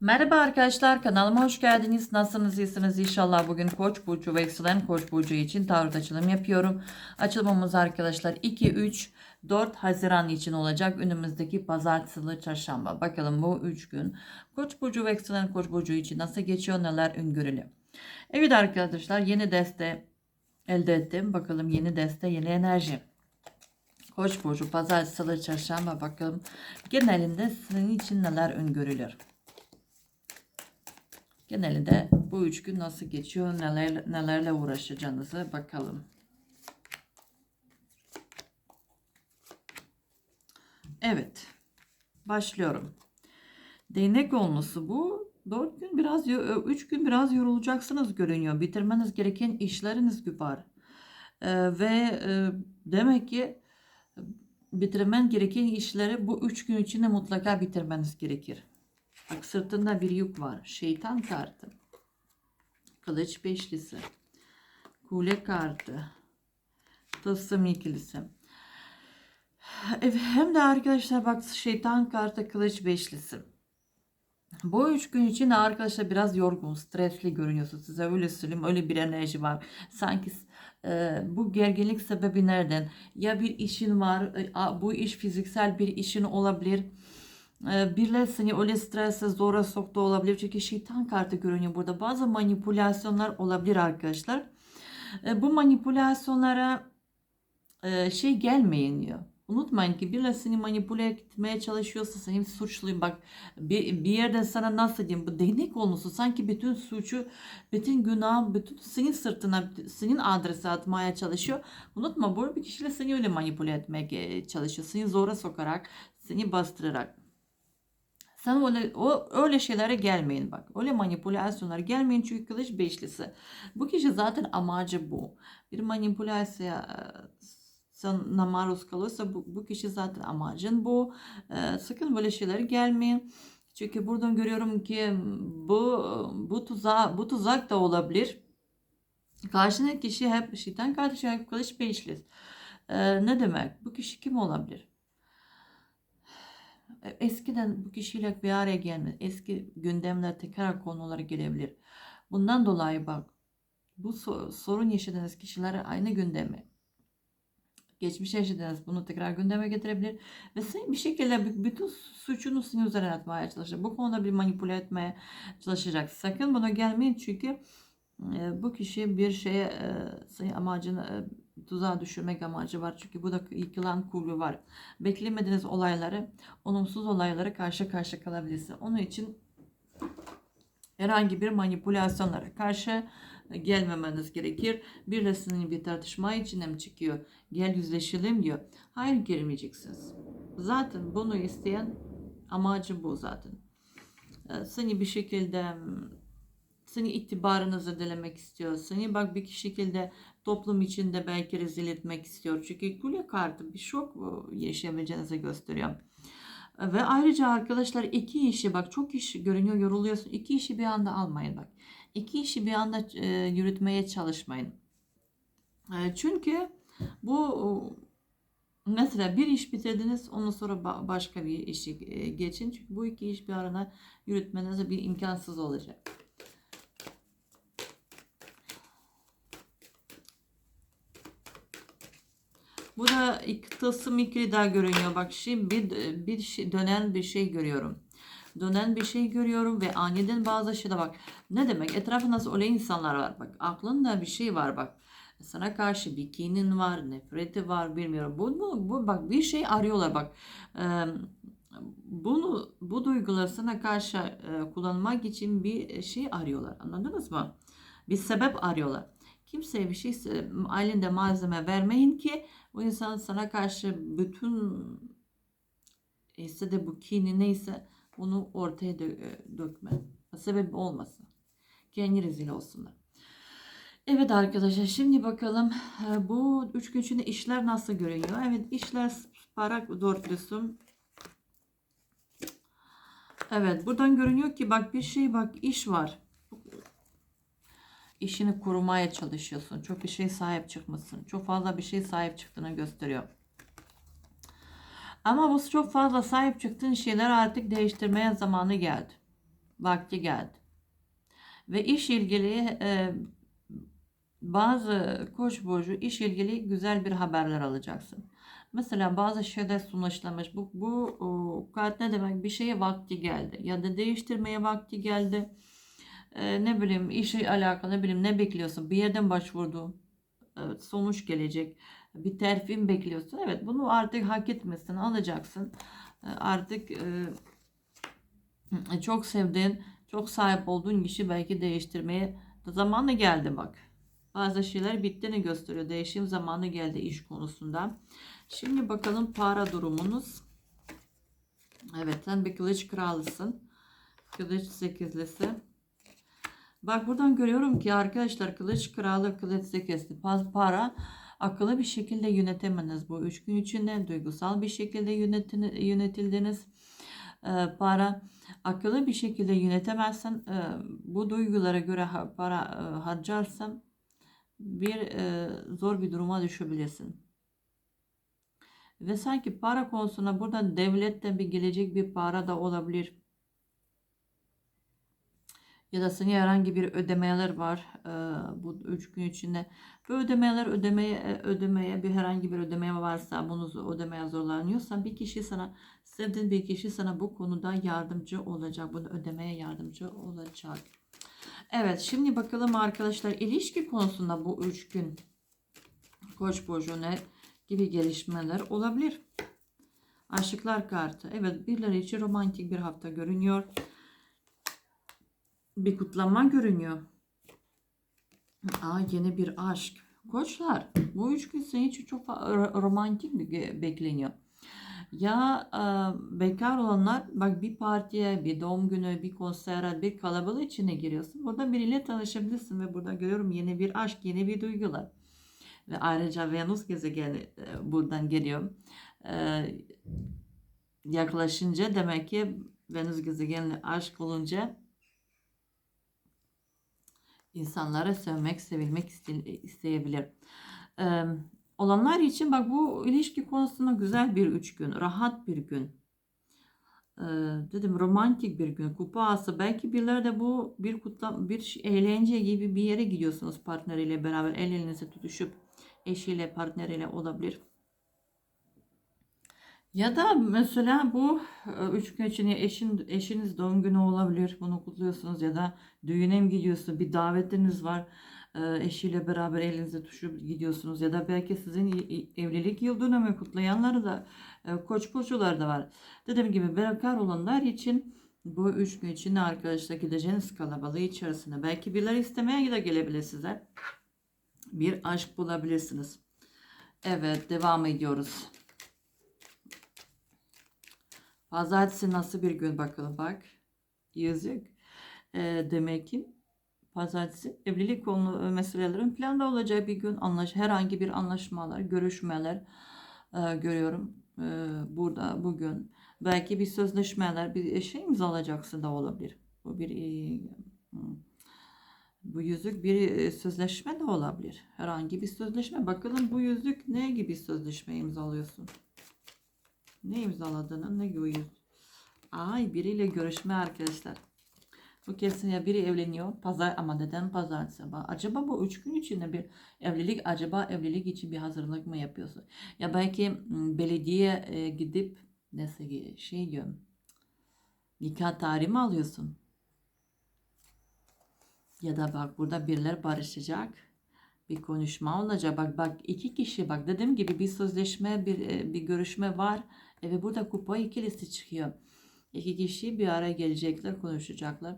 Merhaba arkadaşlar kanalıma hoş geldiniz. Nasılsınız iyisiniz inşallah bugün Koç burcu ve yükselen Koç burcu için tarot açılım yapıyorum. Açılımımız arkadaşlar 2 3 4 Haziran için olacak. Önümüzdeki pazartesi, çarşamba. Bakalım bu 3 gün Koç burcu ve yükselen Koç burcu için nasıl geçiyor neler öngörülü. Evet arkadaşlar yeni deste elde ettim. Bakalım yeni deste yeni enerji. Koç burcu pazartesi, çarşamba bakalım genelinde sizin için neler öngörülür. Genelinde bu üç gün nasıl geçiyor, neler, nelerle uğraşacağınızı bakalım. Evet, başlıyorum. Değnek olması bu. 4 gün biraz, 3 gün biraz yorulacaksınız görünüyor. Bitirmeniz gereken işleriniz var. Ee, ve e, demek ki bitirmen gereken işleri bu 3 gün içinde mutlaka bitirmeniz gerekir. Bak sırtında bir yük var. Şeytan kartı. Kılıç beşlisi. Kule kartı. Tılsım ikilisi. Evet, hem de arkadaşlar bak şeytan kartı kılıç beşlisi. Bu üç gün için arkadaşlar biraz yorgun, stresli görünüyorsunuz. Size öyle söyleyeyim. Öyle bir enerji var. Sanki e, bu gerginlik sebebi nereden? Ya bir işin var. E, bu iş fiziksel bir işin olabilir birileri seni öyle strese zora soktu olabilir. Çünkü şeytan kartı görünüyor burada. Bazı manipülasyonlar olabilir arkadaşlar. Ee, bu manipülasyonlara e, şey gelmeyin diyor. Unutmayın ki birileri seni manipüle etmeye çalışıyorsa senin suçluyum. Bak bir, bir yerde sana nasıl diyeyim bu değnek olması sanki bütün suçu, bütün günah, bütün senin sırtına, senin adrese atmaya çalışıyor. Unutma bu bir kişiyle seni öyle manipüle etmeye çalışıyor. Seni zora sokarak, seni bastırarak. Sen öyle, o, öyle şeylere gelmeyin bak. Öyle manipülasyonlara gelmeyin çünkü kılıç beşlisi. Bu kişi zaten amacı bu. Bir manipülasya sana maruz kalırsa bu, bu kişi zaten amacın bu. Ee, sakın böyle şeylere gelmeyin. Çünkü buradan görüyorum ki bu bu tuzak bu tuzak da olabilir. Karşındaki kişi hep şeytan kardeşi hep kılıç beşli. Ee, ne demek? Bu kişi kim olabilir? E, eskiden bu kişiyle bir araya gelmez. Eski gündemler tekrar konulara gelebilir. Bundan dolayı bak bu sorun yaşadığınız kişilere aynı gündeme geçmiş yaşadığınız bunu tekrar gündeme getirebilir ve sen bir şekilde bütün suçunu senin üzerine atmaya çalışacak. Bu konuda bir manipüle etmeye çalışacak. Sakın buna gelmeyin çünkü e, bu kişi bir şeye e, amacını tuzağa düşürmek amacı var. Çünkü bu da yıkılan kulü var. Beklemediğiniz olayları, olumsuz olaylara karşı karşı kalabilirsiniz. Onun için herhangi bir manipülasyonlara karşı gelmemeniz gerekir. Birisinin bir tartışma içine mi çıkıyor? Gel yüzleşelim diyor. Hayır gelmeyeceksiniz. Zaten bunu isteyen amacı bu zaten. Ee, seni bir şekilde seni itibarını zedelemek istiyor. Seni bak bir şekilde toplum içinde belki rezil etmek istiyor. Çünkü kule kartı bir şok e, yaşayabileceğinizi gösteriyor. Ve ayrıca arkadaşlar iki işi bak çok iş görünüyor yoruluyorsun. İki işi bir anda almayın bak. İki işi bir anda e, yürütmeye çalışmayın. E, çünkü bu mesela bir iş bitirdiniz ondan sonra başka bir işi e, geçin. Çünkü bu iki iş bir arada yürütmenize bir imkansız olacak. Bu da tılsım ikili görünüyor. Bak şimdi bir, bir şey, dönen bir şey görüyorum. Dönen bir şey görüyorum ve aniden bazı şeyler bak. Ne demek? Etrafında öyle insanlar var. Bak aklında bir şey var bak. Sana karşı bir kinin var, nefreti var bilmiyorum. Bu, bu, bu bak bir şey arıyorlar bak. Ee, bunu bu duyguları sana karşı e, kullanmak için bir şey arıyorlar. Anladınız mı? Bir sebep arıyorlar. Kimseye bir şey elinde malzeme vermeyin ki o insan sana karşı bütün ise de bu kini neyse bunu ortaya dö- dökme. Sebep olmasın. Kendi rezil olsunlar. Evet arkadaşlar şimdi bakalım bu üç gün içinde işler nasıl görünüyor? Evet işler para dörtlüsü. Evet buradan görünüyor ki bak bir şey bak iş var işini korumaya çalışıyorsun. Çok bir şey sahip çıkmışsın. Çok fazla bir şey sahip çıktığını gösteriyor. Ama bu çok fazla sahip çıktığın şeyler artık değiştirmeye zamanı geldi. vakti geldi. Ve iş ilgili e, bazı koç burcu iş ilgili güzel bir haberler alacaksın. Mesela bazı şeyler sonuçlamış. Bu, bu o, kart ne demek? Bir şeye vakti geldi. Ya da değiştirmeye vakti geldi. E, ne bileyim işe alakalı ne bileyim ne bekliyorsun? Bir yerden başvurdu. Evet, sonuç gelecek. Bir terfin bekliyorsun. Evet bunu artık hak etmesin alacaksın. E, artık e, çok sevdiğin, çok sahip olduğun kişi belki değiştirmeye zamanı geldi bak. Bazı şeyler bittiğini gösteriyor. Değişim zamanı geldi iş konusunda. Şimdi bakalım para durumunuz. Evet sen bir kılıç kralısın. Kılıç sekizlisi. Bak buradan görüyorum ki arkadaşlar kılıç kralı kılıç sekizli para akıllı bir şekilde yönetemeniz bu üç gün içinde duygusal bir şekilde yönetin, yönetildiniz. Ee, para akıllı bir şekilde yönetemezsen e, bu duygulara göre ha, para e, harcarsan bir e, zor bir duruma düşebilirsin. Ve sanki para konusuna burada devletten bir gelecek bir para da olabilir. Ya da senin herhangi bir ödemeler var e, bu üç gün içinde. Bu ödemeler ödemeye e, ödemeye bir herhangi bir ödemeye varsa bunu ödemeye zorlanıyorsan bir kişi sana sevdiğin bir kişi sana bu konuda yardımcı olacak. Bunu ödemeye yardımcı olacak. Evet şimdi bakalım arkadaşlar ilişki konusunda bu üç gün Koç burcu ne gibi gelişmeler olabilir. Aşıklar kartı. Evet birileri için romantik bir hafta görünüyor. Bir kutlama görünüyor. Aa, yeni bir aşk. Koçlar bu üç gün senin için çok romantik bir bekleniyor. Ya e, bekar olanlar bak bir partiye, bir doğum günü, bir konsere, bir kalabalık içine giriyorsun. Burada biriyle tanışabilirsin ve burada görüyorum yeni bir aşk, yeni bir duygular. Ve ayrıca Venüs gezegeni e, buradan geliyor. E, yaklaşınca demek ki Venüs gezegenle aşk olunca insanlara sevmek, sevilmek isteyebilir. Ee, olanlar için bak bu ilişki konusunda güzel bir üç gün, rahat bir gün. Ee, dedim romantik bir gün, kupa ası. Belki birileri de bu bir kutla, bir eğlence gibi bir yere gidiyorsunuz partneriyle beraber el elinize tutuşup eşiyle, partneriyle olabilir. Ya da mesela bu e, üç gün içinde eşin, eşiniz doğum günü olabilir. Bunu kutluyorsunuz ya da düğüne mi gidiyorsunuz? Bir davetiniz var. E, eşiyle beraber elinize tutuşup gidiyorsunuz. Ya da belki sizin evlilik yıl dönümü kutlayanlar da e, koç burcular da var. Dediğim gibi bekar olanlar için bu üç gün içinde arkadaşlar gideceğiniz kalabalığı içerisinde belki birileri istemeye de gelebilir size. Bir aşk bulabilirsiniz. Evet devam ediyoruz. Pazartesi nasıl bir gün bakalım bak. Yüzük. E, demek ki pazartesi evlilik konu meselelerin planda olacağı bir gün anlaş herhangi bir anlaşmalar, görüşmeler e, görüyorum e, burada bugün. Belki bir sözleşmeler, bir şey imzalayacaksın da olabilir. Bu bir e, bu yüzük bir e, sözleşme de olabilir. Herhangi bir sözleşme. Bakalım bu yüzük ne gibi sözleşme imzalıyorsun? Ne imzaladığını ne gibi Ay biriyle görüşme arkadaşlar. Bu kesin ya biri evleniyor. Pazar ama neden pazar sabah? Acaba bu üç gün içinde bir evlilik acaba evlilik için bir hazırlık mı yapıyorsun? Ya belki belediye e, gidip neyse şey diyorum. Nikah tarihi mi alıyorsun? Ya da bak burada birileri barışacak bir konuşma olacak. Bak bak iki kişi bak dediğim gibi bir sözleşme bir e, bir görüşme var ve burada kupa ikilisi çıkıyor. İki kişi bir araya gelecekler konuşacaklar.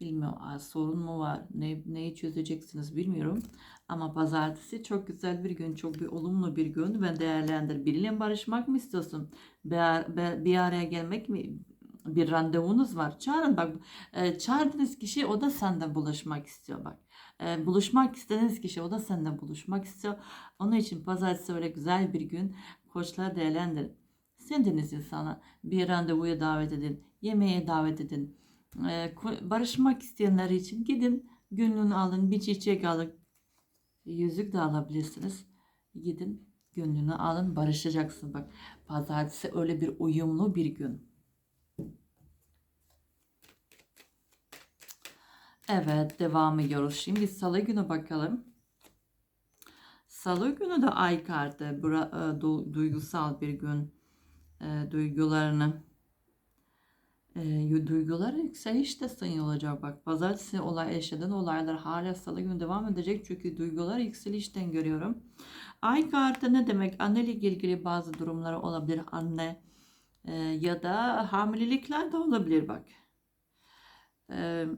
Bilmiyorum sorun mu var ne, neyi çözeceksiniz bilmiyorum. Ama pazartesi çok güzel bir gün çok bir olumlu bir gün ve değerlendir. Biriyle barışmak mı istiyorsun? Bir, bir araya gelmek mi bir randevunuz var. Çağırın bak e, çağırdığınız kişi o da senden buluşmak istiyor bak. E, buluşmak istediğiniz kişi o da senden buluşmak istiyor. Onun için pazartesi öyle güzel bir gün. Koçlar değerlendirin. Sevdiğiniz insana bir randevuya davet edin. Yemeğe davet edin. E, barışmak isteyenler için gidin gönlünü alın. Bir çiçek alın. Yüzük de alabilirsiniz. Gidin gönlünü alın barışacaksın. Bak pazartesi öyle bir uyumlu bir gün. Evet devam ediyoruz. Şimdi salı günü bakalım. Salı günü de ay kartı. E, du- duygusal bir gün. E, duygularını e, duygular yükselişte sayın olacak. Bak pazartesi olay yaşadığın olaylar hala salı günü devam edecek. Çünkü duygular yükselişten görüyorum. Ay kartı ne demek? Anne ile ilgili bazı durumlar olabilir. Anne e, ya da hamilelikler de olabilir bak. Eee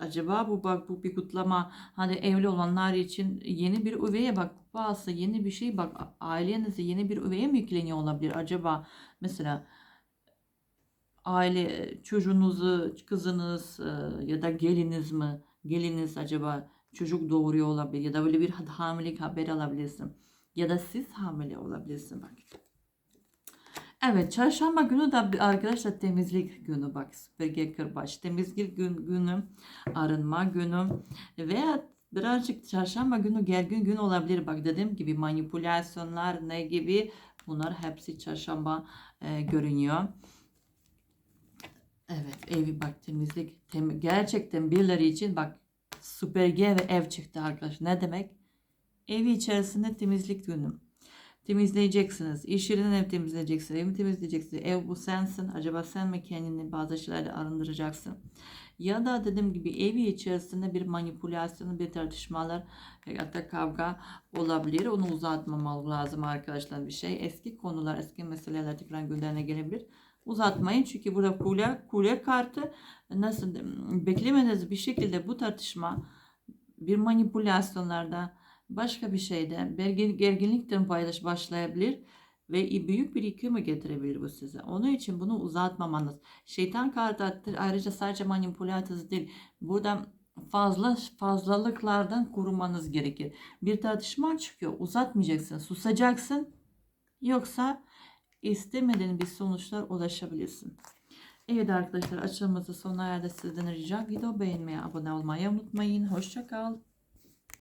Acaba bu bak bu bir kutlama hani evli olanlar için yeni bir üveye bak bazı yeni bir şey bak ailenize yeni bir üveye mi yükleniyor olabilir acaba? Mesela aile çocuğunuzu kızınız e, ya da geliniz mi? Geliniz acaba çocuk doğuruyor olabilir ya da böyle bir hamilelik haberi alabilirsin. Ya da siz hamile olabilirsin bak. Evet, çarşamba günü de arkadaşlar temizlik günü bak süpürge kırbaç temizlik gün, günü arınma günü veya birazcık çarşamba günü gergin gün olabilir bak dediğim gibi manipülasyonlar ne gibi bunlar hepsi çarşamba e, görünüyor. Evet evi bak temizlik tem- gerçekten birileri için bak süpürge ve ev çıktı arkadaşlar ne demek? Evi içerisinde temizlik günü. Temizleyeceksiniz. İş yerinden ev temizleyeceksin. Evi temizleyeceksin. Ev bu sensin. Acaba sen mi kendini bazı şeylerle arındıracaksın? Ya da dediğim gibi evi içerisinde bir manipülasyon, bir tartışmalar hatta kavga olabilir. Onu uzatmamalı lazım arkadaşlar bir şey. Eski konular, eski meseleler tekrar gündeme gelebilir. Uzatmayın çünkü burada kule, kule kartı nasıl beklemediğiniz bir şekilde bu tartışma bir manipülasyonlarda başka bir şeyde gergin, gerginlikten paylaş başlayabilir ve büyük bir yıkımı getirebilir bu size. Onun için bunu uzatmamanız. Şeytan kartı ayrıca sadece manipülasyonu değil. Burada fazla fazlalıklardan korumanız gerekir. Bir tartışma çıkıyor. Uzatmayacaksın. Susacaksın. Yoksa istemediğin bir sonuçlar ulaşabilirsin. Evet arkadaşlar açılımızı sona erdi. Sizden ricam video beğenmeyi, abone olmayı unutmayın. Hoşça kal.